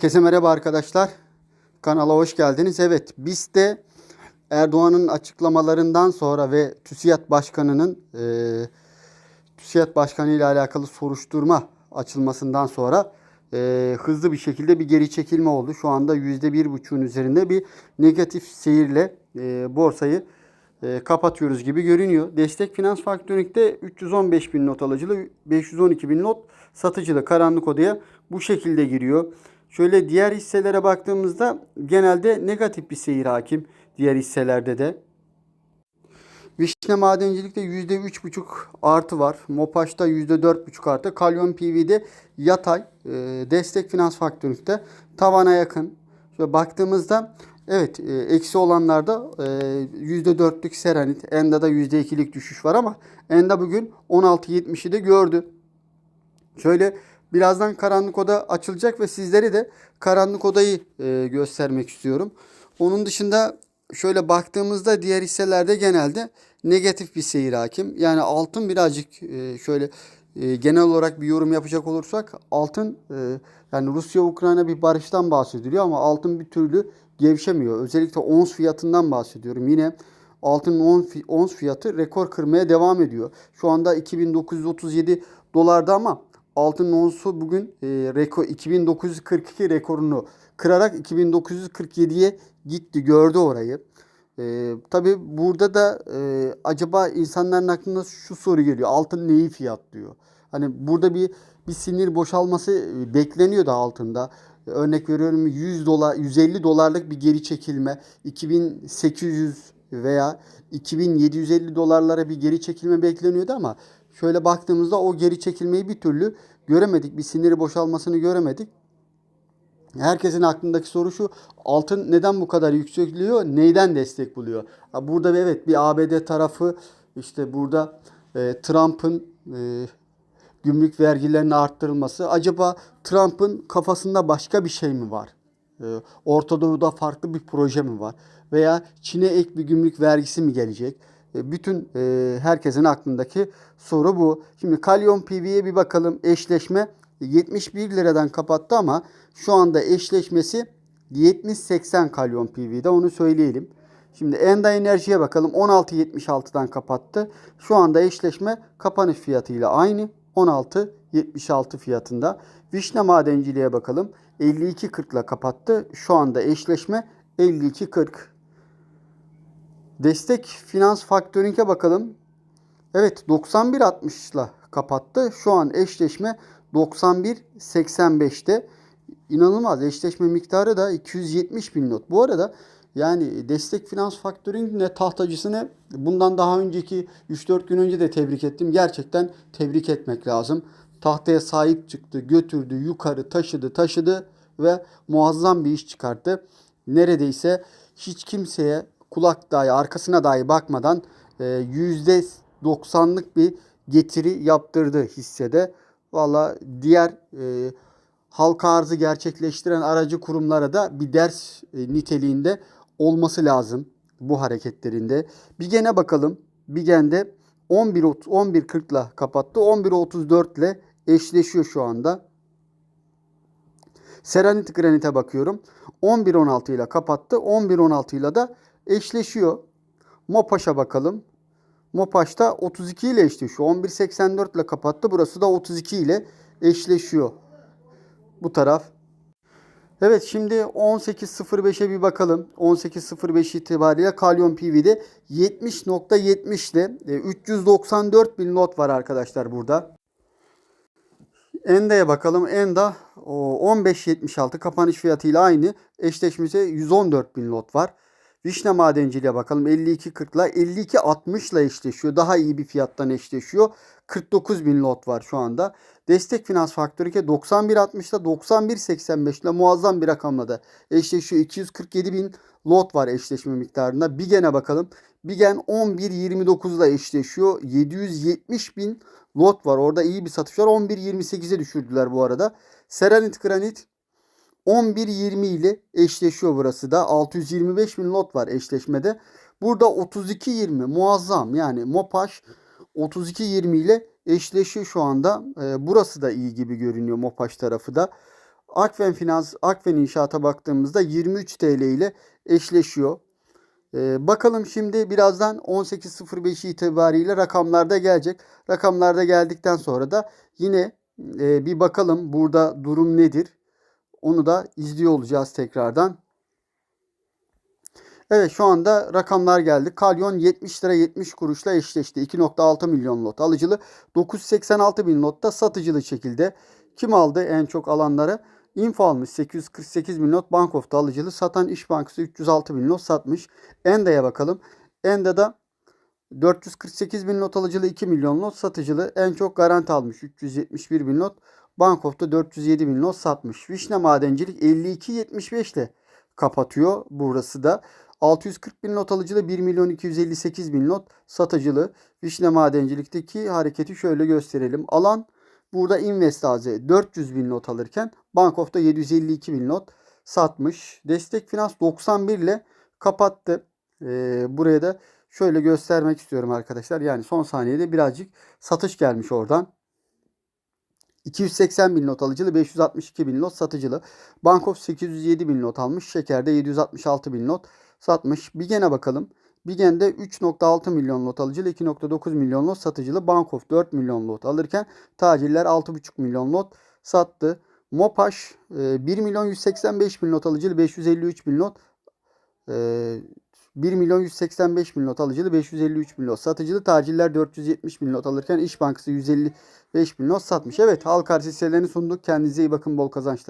Herkese merhaba arkadaşlar. Kanala hoş geldiniz. Evet biz de Erdoğan'ın açıklamalarından sonra ve TÜSİAD Başkanı'nın e, TÜSİAD Başkanı ile alakalı soruşturma açılmasından sonra e, hızlı bir şekilde bir geri çekilme oldu. Şu anda %1,5'un üzerinde bir negatif seyirle e, borsayı e, kapatıyoruz gibi görünüyor. Destek Finans Faktörlük'te 315 bin not alıcılı, 512 bin not satıcılı karanlık odaya bu şekilde giriyor. Şöyle diğer hisselere baktığımızda genelde negatif bir seyir hakim diğer hisselerde de. Vişne Madencilik'te %3,5 artı var. Mopaş'ta %4,5 artı. Kalyon PV'de yatay. E, destek Finans Faktörlük'te tavana yakın. Şöyle baktığımızda evet e, eksi olanlarda e, %4'lük Seranit. Enda'da %2'lik düşüş var ama Enda bugün 16.70'i de gördü. Şöyle birazdan karanlık oda açılacak ve sizleri de karanlık odayı e, göstermek istiyorum. Onun dışında şöyle baktığımızda diğer hisselerde genelde negatif bir seyir hakim. Yani altın birazcık e, şöyle e, genel olarak bir yorum yapacak olursak altın e, yani Rusya Ukrayna bir barıştan bahsediliyor ama altın bir türlü gevşemiyor. Özellikle ons fiyatından bahsediyorum. Yine altının on- ons fiyatı rekor kırmaya devam ediyor. Şu anda 2937 dolarda ama altın onsu bugün e, rekor 2942 rekorunu kırarak 2947'ye gitti gördü orayı. E, Tabi burada da e, acaba insanların aklına şu soru geliyor. Altın neyi fiyatlıyor? Hani burada bir bir sinir boşalması e, bekleniyordu altında. Örnek veriyorum 100 dolar 150 dolarlık bir geri çekilme 2800 veya 2750 dolarlara bir geri çekilme bekleniyordu ama şöyle baktığımızda o geri çekilmeyi bir türlü göremedik. Bir siniri boşalmasını göremedik. Herkesin aklındaki soru şu. Altın neden bu kadar yükseliyor? Neyden destek buluyor? Burada evet bir ABD tarafı işte burada e, Trump'ın e, gümrük vergilerinin arttırılması. Acaba Trump'ın kafasında başka bir şey mi var? E, Orta Doğu'da farklı bir proje mi var? Veya Çin'e ek bir gümrük vergisi mi gelecek? E, Bütün e, herkesin aklındaki soru bu. Şimdi Kalyon PV'ye bir bakalım. Eşleşme 71 liradan kapattı ama şu anda eşleşmesi 70-80 Kalyon PV'de onu söyleyelim. Şimdi Enda Enerji'ye bakalım 16.76'dan kapattı. Şu anda eşleşme kapanış fiyatıyla aynı 16.76 fiyatında. Vişne Madenciliğe bakalım 52.40 ile kapattı. Şu anda eşleşme 52.40. Destek Finans Faktöring'e bakalım. Evet 91.60 ile kapattı. Şu an eşleşme 91.85'te. İnanılmaz eşleşme miktarı da 270 bin not. Bu arada yani destek finans faktörün ne tahtacısını bundan daha önceki 3-4 gün önce de tebrik ettim. Gerçekten tebrik etmek lazım. Tahtaya sahip çıktı, götürdü, yukarı taşıdı, taşıdı ve muazzam bir iş çıkarttı. Neredeyse hiç kimseye kulak dahi arkasına dahi bakmadan e, %90'lık bir getiri yaptırdı hissede. Valla diğer e, halka arzı gerçekleştiren aracı kurumlara da bir ders e, niteliğinde olması lazım bu hareketlerinde. Bigen'e bakalım. Bigen'de 11 11.40 ile kapattı. 11.34 ile eşleşiyor şu anda. Seranit Granit'e bakıyorum. 11.16 ile kapattı. 11.16 ile de eşleşiyor. Mopaş'a bakalım. Mopaş'ta 32 ile eşleşiyor. 11.84 ile kapattı. Burası da 32 ile eşleşiyor. Bu taraf. Evet şimdi 18.05'e bir bakalım. 18.05 itibariyle Kalyon PV'de 70.70 ile e, 394 bin not var arkadaşlar burada. Enda'ya bakalım. Enda o 15.76 kapanış fiyatıyla aynı. Eşleşmesi 114 bin lot var. Vişne madenciliğe bakalım. 52.40 ile 52.60 ile eşleşiyor. Daha iyi bir fiyattan eşleşiyor. 49 bin lot var şu anda. Destek Finans Faktörü 91.60'da 91.85 ile muazzam bir rakamla da eşleşiyor. 247 bin lot var eşleşme miktarında. Bigen'e bakalım. Bigen 11.29 ile eşleşiyor. 770 bin lot var. Orada iyi bir satış var. 11.28'e düşürdüler bu arada. Seranit Granit 11.20 ile eşleşiyor burası da. 625 bin lot var eşleşmede. Burada 32.20 muazzam yani Mopaş 32.20 ile eşleşiyor şu anda. Ee, burası da iyi gibi görünüyor Mopaş tarafı da. Akfen Finans, Akfen İnşaat'a baktığımızda 23 TL ile eşleşiyor. Ee, bakalım şimdi birazdan 18.05 itibariyle rakamlarda gelecek. Rakamlarda geldikten sonra da yine e, bir bakalım burada durum nedir. Onu da izliyor olacağız tekrardan. Evet şu anda rakamlar geldi. Kalyon 70 lira 70 kuruşla eşleşti. 2.6 milyon lot alıcılı. 986 bin lot da satıcılı şekilde. Kim aldı en çok alanları? Info almış 848 bin lot. Bankof'ta alıcılı. Satan İş Bankası 306 bin lot satmış. Enda'ya bakalım. Enda'da 448 bin lot alıcılı 2 milyon lot satıcılı. En çok garanti almış 371 bin lot. Bankof'ta 407 bin lot satmış. Vişne Madencilik 52.75 ile kapatıyor burası da. 640 bin lot alıcılı 1 milyon 258 bin lot satıcılı. Vişne Madencilik'teki hareketi şöyle gösterelim. Alan burada Invest AZ 400 bin lot alırken Bankof'ta 752 bin lot satmış. Destek Finans 91 ile kapattı. Ee, buraya da şöyle göstermek istiyorum arkadaşlar. Yani son saniyede birazcık satış gelmiş oradan. 280 bin not alıcılı, 562 bin not satıcılı. Bankof 807 bin not almış. Şeker'de 766 bin not satmış. Bigen'e bakalım. Bigen'de 3.6 milyon lot alıcılı, 2.9 milyon lot satıcılı. Bankof 4 milyon lot alırken tacirler 6.5 milyon lot sattı. Mopaş 1 milyon 185 bin lot alıcılı, 553 bin lot 1 milyon 185 bin lot alıcılı, 553 bin lot satıcılı. Tacirler 470 bin lot alırken İş Bankası 155 bin lot satmış. Evet halka arz hisselerini sunduk. Kendinize iyi bakın bol kazançlar.